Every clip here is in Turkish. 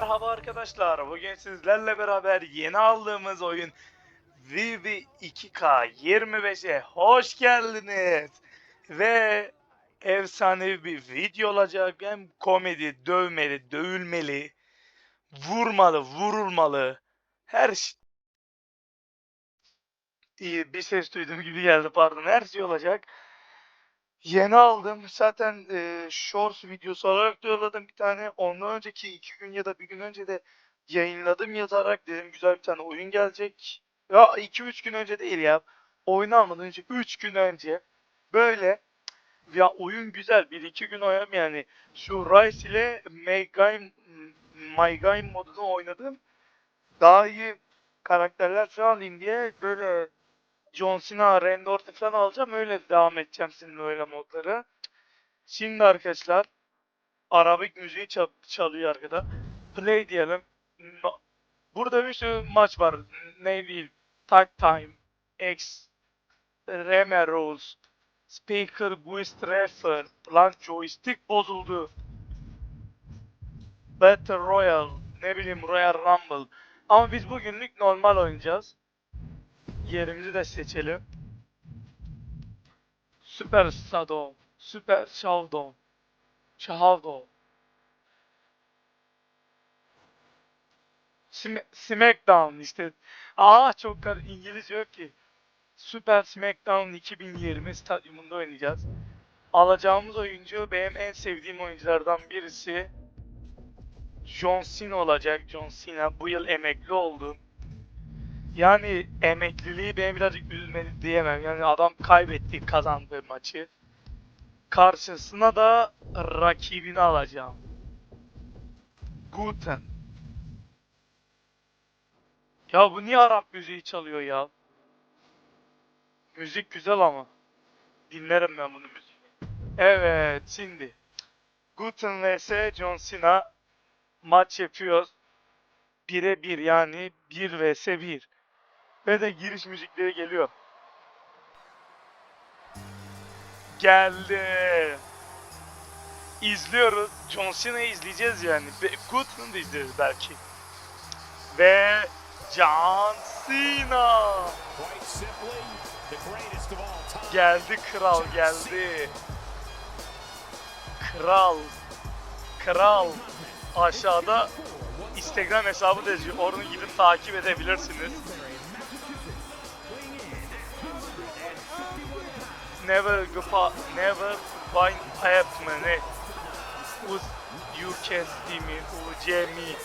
merhaba arkadaşlar. Bugün sizlerle beraber yeni aldığımız oyun Vivi 2K 25'e hoş geldiniz. Ve efsanevi bir video olacak. Hem komedi, dövmeli, dövülmeli, vurmalı, vurulmalı. Her şey... İyi bir ses duydum gibi geldi pardon. Her şey olacak. Yeni aldım. Zaten e, Shorts videosu olarak da yolladım bir tane. Ondan önceki iki gün ya da bir gün önce de yayınladım yazarak dedim güzel bir tane oyun gelecek. Ya iki üç gün önce değil ya. Oyunu almadan önce üç gün önce böyle ya oyun güzel. Bir iki gün oynam yani. Şu Rise ile My Game, My Game modunu oynadım. Daha iyi karakterler falan diye böyle John Cena, Randy Orton falan alacağım. Öyle devam edeceğim seninle öyle modları. Şimdi arkadaşlar Arabik müziği çal- çalıyor arkada. Play diyelim. Burada bir sürü maç var. Ne değil. Tag Time, X, Reme Rules, Speaker, Guist Refer, Plant Joystick bozuldu. Battle Royale, ne bileyim Royal Rumble. Ama biz bugünlük normal oynayacağız. Yerimizi de seçelim. Süper Shadow, Süper Showdown, Showdown. Sm- Smackdown işte. Aa çok kar İngilizce yok ki. Süper Smackdown 2020 stadyumunda oynayacağız. Alacağımız oyuncu benim en sevdiğim oyunculardan birisi. John Cena olacak. John Cena bu yıl emekli oldu. Yani emekliliği beni birazcık üzmedi diyemem. Yani adam kaybetti kazandığı maçı. Karşısına da rakibini alacağım. Guten. Ya bu niye Arap müziği çalıyor ya? Müzik güzel ama. Dinlerim ben bunu müziği. Evet şimdi. Guten vs John Cena maç yapıyoruz. 1'e 1 yani 1 vs 1. Ve de giriş müzikleri geliyor. Geldi. İzliyoruz. John Cena'yı izleyeceğiz yani. Ve Goodman'ı da izleriz belki. Ve John Cena. Geldi kral geldi. Kral. Kral. Aşağıda Instagram hesabı da yazıyor. Oradan gidip takip edebilirsiniz. Never never find happening. Uz you can see me, Ujemi.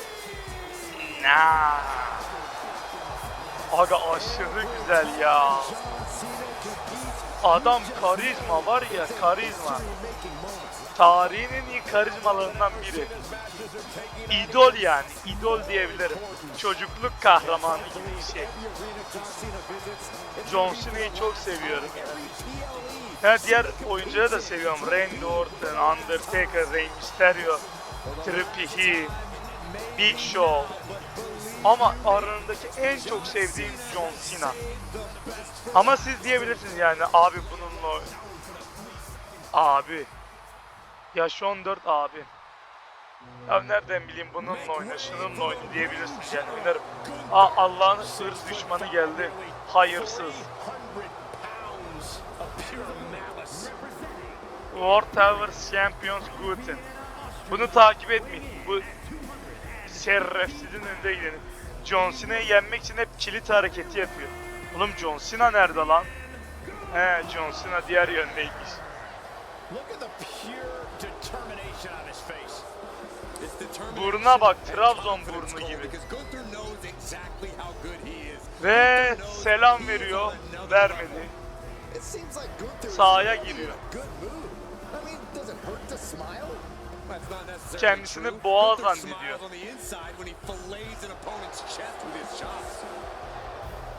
Nah. Aga aşırı güzel ya. Adam karizma var ya karizma. Tarihin en iyi karizmalarından biri. İdol yani. idol diyebilirim. Çocukluk kahramanı gibi bir şey. John Cena'yı çok seviyorum. Ha, diğer oyuncuları da seviyorum. Randy Orton, Undertaker, Rey Mysterio, Triple H, Big Show. Ama aralarındaki en çok sevdiğim John Cena. Ama siz diyebilirsiniz yani abi bununla Abi. Yaş 14 abi. Ya nereden bileyim bununla oyna, şununla oyna diyebilirsiniz yani oynarım. Aa Allah'ın ırz düşmanı geldi. Hayırsız. War Towers Champions Guten. Bunu takip etmeyin. Bu şerefsizin önünde gidelim. John Cena'yı yenmek için hep kilit hareketi yapıyor. Oğlum John Cena nerede lan? He John Cena diğer yöndeymiş. Buruna bak, Trabzon burnu gibi. Ve selam veriyor. Vermedi. Sahaya giriyor. Kendisini true. boğa Gunther zannediyor.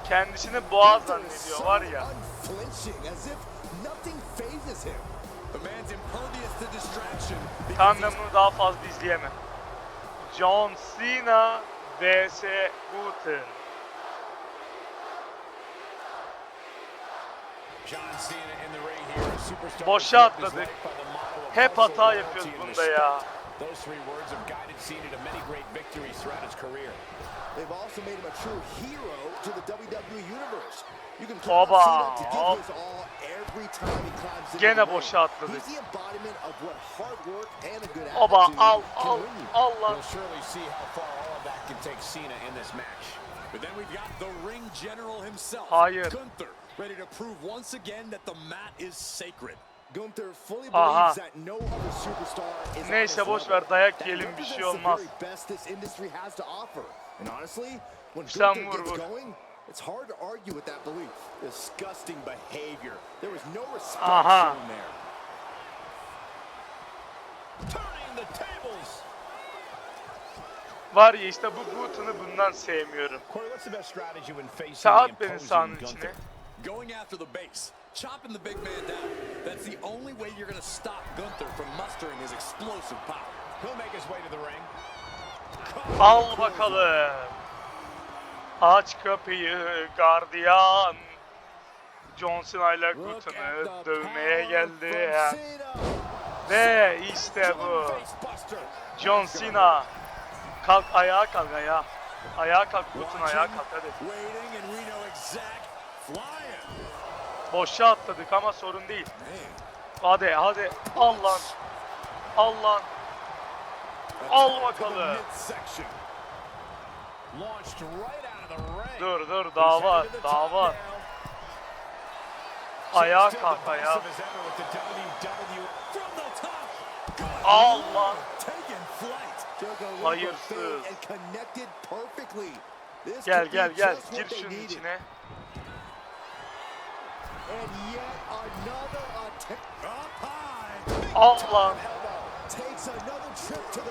Kendisini boğa Gunther is zannediyor var ya. Ben bunu daha fazla izleyemem. John Cena vs Guten. Boşa atladık. Hep hustle, hata yapıyoruz bunda ya. Those three words have guided Cena to many great victories throughout his career. They've also made him a true hero to the WWE Universe. You can count Oba, Cena to give his all every time he climbs into Gene the ring. boşa atladı. He's the embodiment of what hard work and a good Oba attitude al can al win you. al lan. We'll surely see how far all of that can take Cena in this match. But then we've got the ring general himself, Hayır. Gunther, ready to prove once again that the mat is sacred. Aha. Neyse boş ver dayak yiyelim bir şey olmaz. Sen vur, vur. going, it's hard to argue with that belief. Disgusting behavior. There was no respect Aha. Var ya işte bu Button'u bundan sevmiyorum. Corey, what's the best strategy when facing Sen the at beni sahanın içine. Going after the base, chopping the big man down. That's the only way you're going to stop Gunther from mustering his explosive power. He'll make his way to the ring. Al bakalım. Aç kapıyı gardiyan. John Cena ile the dövmeye geldi. Ve işte bu. John Cena. Kalk ayağa kalk ayağa. Ayağa kalk Button ayağa kalk hadi. Boşa atladık ama sorun değil. Hadi hadi. Al lan. Al bakalım. Dur dur daha var. Ayağa kalk ayağa. From the top. Al lan. Taking flight. Took a leap of Hayırsız. Gel gel gel. Gir şunun içine. And yet another attempt. Up high. Al lan. Elbow takes another trip to the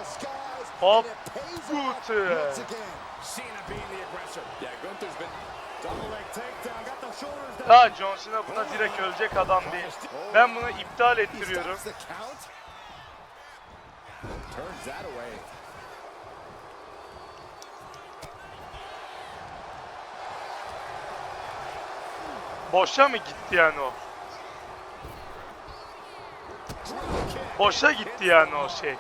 skies. Hop. Down. Ha John Cena buna direkt ölecek adam değil. Ben bunu iptal ettiriyorum. Turns that away. Boşa mı gitti yani o? Boşa gitti yani o şey.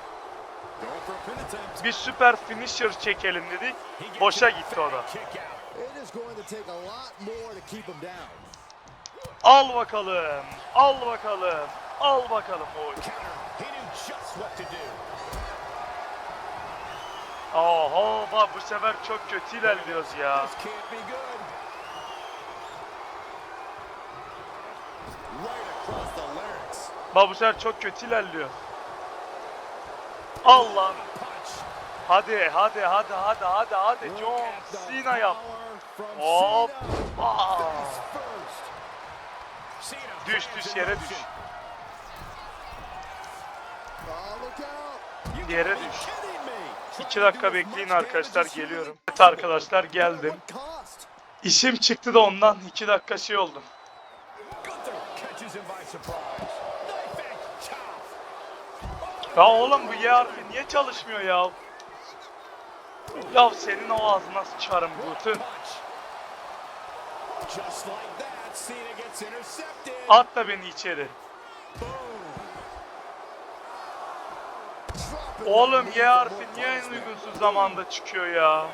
Bir süper finisher çekelim dedik. Boşa gitti o da. Al bakalım. Al bakalım. Al bakalım. Oy. Oho bu sefer çok kötü ilerliyoruz ya. This can't be good. Right across the larynx. Bak bu sefer çok kötü ilerliyor. Al lan. Punch. Hadi hadi hadi hadi hadi hadi John Cena yap. Hop. Düş düş yere düş. Yere düş. Kidding me. 2 dakika bekleyin arkadaşlar geliyorum. Evet arkadaşlar geldim. İşim çıktı da ondan 2 dakika şey oldu. Ya oğlum bu Y harfi niye çalışmıyor ya? Ya senin o ağzına sıçarım Gutun. At da beni içeri. Oğlum Y harfi niye en uygunsuz zamanda çıkıyor ya?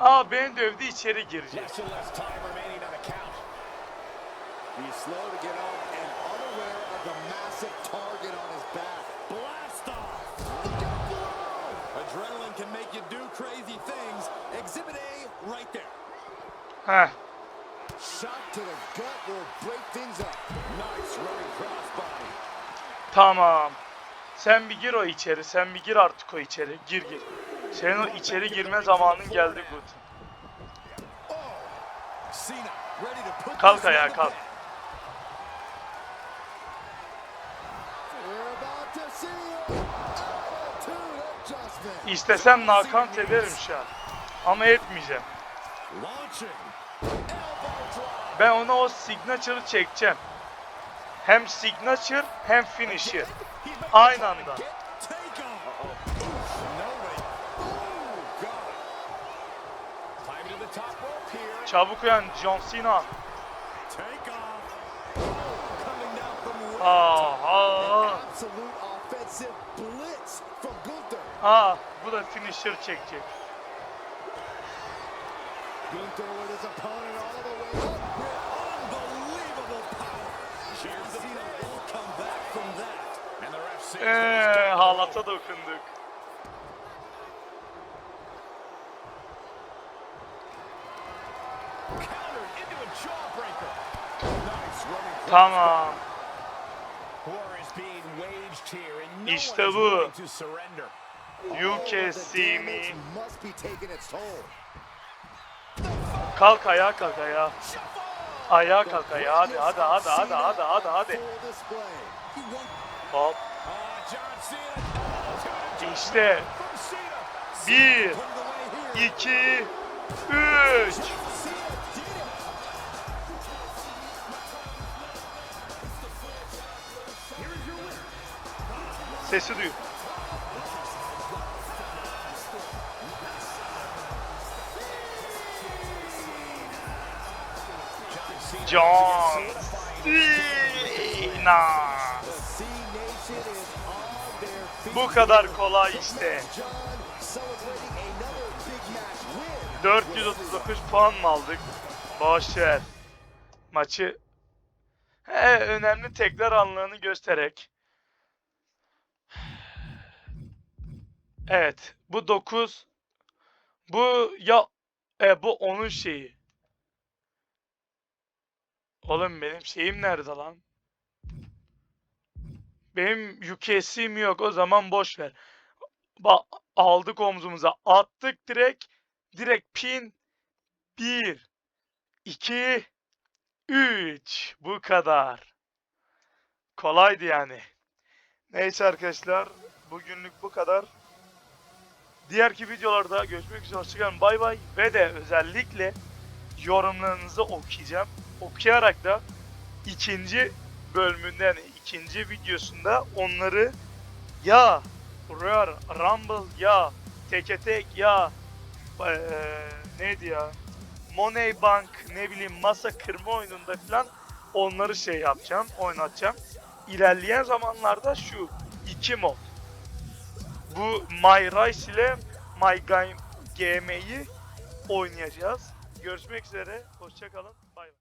Aa beni dövdü içeri girecek. Less and less time remaining on the count. He's slow to get up and unaware of the massive target on his back. Blast off. Look out below. Adrenaline can make you do crazy things. Exhibit A right there. Heh. Shot to the gut will break things up. Nice running crossbody. Tamam. Sen bir gir o içeri. Sen bir gir artık o içeri. Gir gir. Senin o içeri girme zamanın geldi Gut. Put Kalk ayağa kalk. İstesem nakant ederim şu an. Ama etmeyeceğim. Ben ona o signature'ı çekeceğim. Hem signature hem finisher. Aynı anda. Çabuk uyan John Cena. Aha. Aa bu da finisher çekecek. Eee halata dokunduk. Tamam. İşte bu. You can see me. Kalk ayağa kalk ayağa. Ayağa kalk ayağa. Hadi hadi hadi hadi hadi hadi hadi. Hop. İşte bir, iki, üç. Sesi duy. Their feet. Bu kadar kolay işte. John celebrating another big match win. 439 puan mı aldık? Boş ver. Maçı He, önemli tekrar anlarını göstererek. Evet, bu 9 bu ya e bu onun şeyi. Oğlum benim şeyim nerede lan? Benim UKS'im yok o zaman boş ver. Bak aldık omzumuza attık direkt direkt pin 1 2 3 bu kadar. Kolaydı yani. Neyse arkadaşlar bugünlük bu kadar. Diğerki videolarda görüşmek üzere hoşçakalın bay bay ve de özellikle yorumlarınızı okuyacağım. Okuyarak da ikinci bölümünde yani ikinci videosunda onları ya Royal Rumble ya teke tek ya eee, neydi ya Money Bank ne bileyim masa kırma oyununda falan onları şey yapacağım oynatacağım. İlerleyen zamanlarda şu iki mod bu My Rice ile My Game GM'yi oynayacağız. Görüşmek üzere. Hoşçakalın.